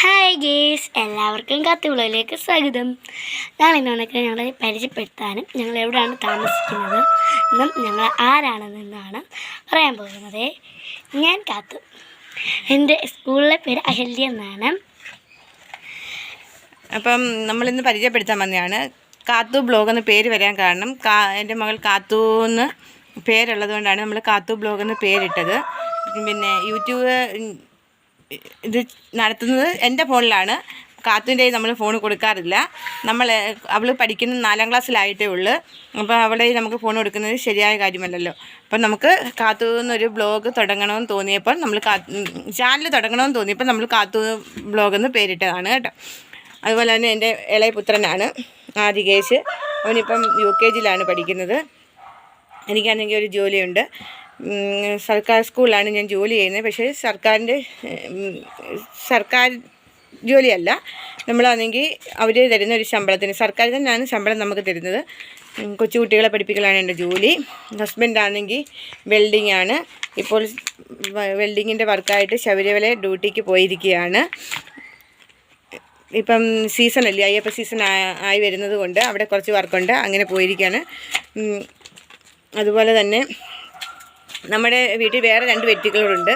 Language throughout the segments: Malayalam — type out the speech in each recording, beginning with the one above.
ഹായ് ഗേസ് എല്ലാവർക്കും കത്തുവിളയിലേക്ക് സ്വാഗതം. ഞങ്ങൾ ഇന്നൊക്കെ ഞങ്ങളെ പരിചയപ്പെടുത്താനും ഞങ്ങൾ എവിടെയാണ് താമസിക്കുന്നത് എന്നും ഞങ്ങൾ ആരാണെന്നാണ് പറയാൻ പോകുന്നത്. ഞാൻ കാത്തു. എന്റെ സ്കൂളിലെ പേര് അഹല്യ എന്നാണ്. അപ്പം നമ്മളിന്ന് പരിചയപ്പെടുത്താൻ വന്നതാണ്. കാത്തു ബ്ലോഗ് എന്ന് പേര് വരാൻ കാരണം കാ എന്റെ മകൾ കാത്തു എന്ന് പേരുള്ളത് കൊണ്ടാണ് നമ്മൾ കാത്തു ബ്ലോഗ് എന്ന് പേരിട്ടത്. പിന്നെ യൂട്യൂബ് ഇത് നടത്തുന്നത് എന്റെ ഫോണിലാണ്. കാത്തുവിന്റെ നമ്മൾ ഫോൺ കൊടുക്കാറില്ല. നമ്മൾ അവൾ പഠിക്കുന്ന നാലാം ക്ലാസ്സിലായിട്ടേ ഉള്ളൂ. അപ്പോൾ അവളെ നമുക്ക് ഫോൺ കൊടുക്കുന്നത് ശരിയായ കാര്യമല്ലല്ലോ. അപ്പം നമുക്ക് കാത്തു എന്നൊരു ബ്ലോഗ് തുടങ്ങണമെന്ന് തോന്നിയപ്പോൾ നമ്മൾ ചാനൽ തുടങ്ങണമെന്ന് തോന്നിയപ്പോൾ നമ്മൾ കാത്തു ബ്ലോഗ് എന്ന് പേരിട്ടതാണ് കേട്ടോ. അതുപോലെ തന്നെ എന്റെ ഇളയ പുത്രനാണ് ആദികേശ്. അവനിപ്പം യു കെ ജിയിലാണ് പഠിക്കുന്നത്. എനിക്കാണെങ്കിൽ ഒരു ജോലിയുണ്ട്. സർക്കാർ സ്കൂളിലാണ് ഞാൻ ജോലി ചെയ്യുന്നത്. പക്ഷേ സർക്കാരിന്റെ സർക്കാർ ജോലിയല്ല. നമ്മളാണെങ്കിൽ അവർ തരുന്ന ഒരു ശമ്പളത്തിന് സർക്കാർ തന്നെയാണ് ശമ്പളം നമുക്ക് തരുന്നത്. കൊച്ചുകുട്ടികളെ പഠിപ്പിക്കലാണ് എന്റെ ജോലി. ഹസ്ബൻഡാണെങ്കിൽ വെൽഡിംഗ് ആണ്. ഇപ്പോൾ വെൽഡിങ്ങിന്റെ വർക്കായിട്ട് ശബരിമല ഡ്യൂട്ടിക്ക് പോയിരിക്കുകയാണ്. ഇപ്പം സീസണല്ലേ അയ്യപ്പ സീസൺ ആയി വരുന്നത് കൊണ്ട് അവിടെ കുറച്ച് വർക്കുണ്ട്. അങ്ങനെ പോയിരിക്കുകയാണ്. അതുപോലെ തന്നെ നമ്മുടെ വീട്ടിൽ വേറെ രണ്ട് വ്യക്തികളുണ്ട്.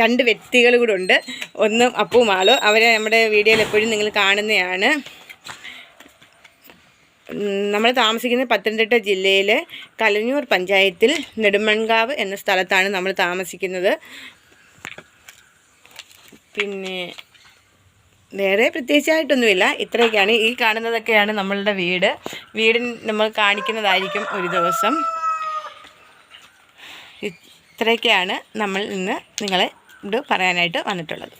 രണ്ട് വ്യക്തികൾ കൂടെ ഉണ്ട്. ഒന്ന് അപ്പും ആളും. അവരെ നമ്മുടെ വീഡിയോയിൽ എപ്പോഴും നിങ്ങൾ കാണുന്നതാണ്. നമ്മൾ താമസിക്കുന്നത് പത്തനംതിട്ട ജില്ലയിലെ കലഞ്ഞൂർ പഞ്ചായത്തിൽ നെടുമൺകാവ് എന്ന സ്ഥലത്താണ് നമ്മൾ താമസിക്കുന്നത്. പിന്നെ വേറെ പ്രത്യേകിച്ചായിട്ടൊന്നുമില്ല. ഇത്രയൊക്കെയാണ് ഈ കാണുന്നതൊക്കെയാണ് നമ്മളുടെ വീട്. വീടിന് നമ്മൾ കാണിക്കുന്നതായിരിക്കും ഒരു ദിവസം. ഇത്രയൊക്കെയാണ് നമ്മൾ ഇന്ന് നിങ്ങളെ ഇത് പറയാനായിട്ട് വന്നിട്ടുള്ളത്.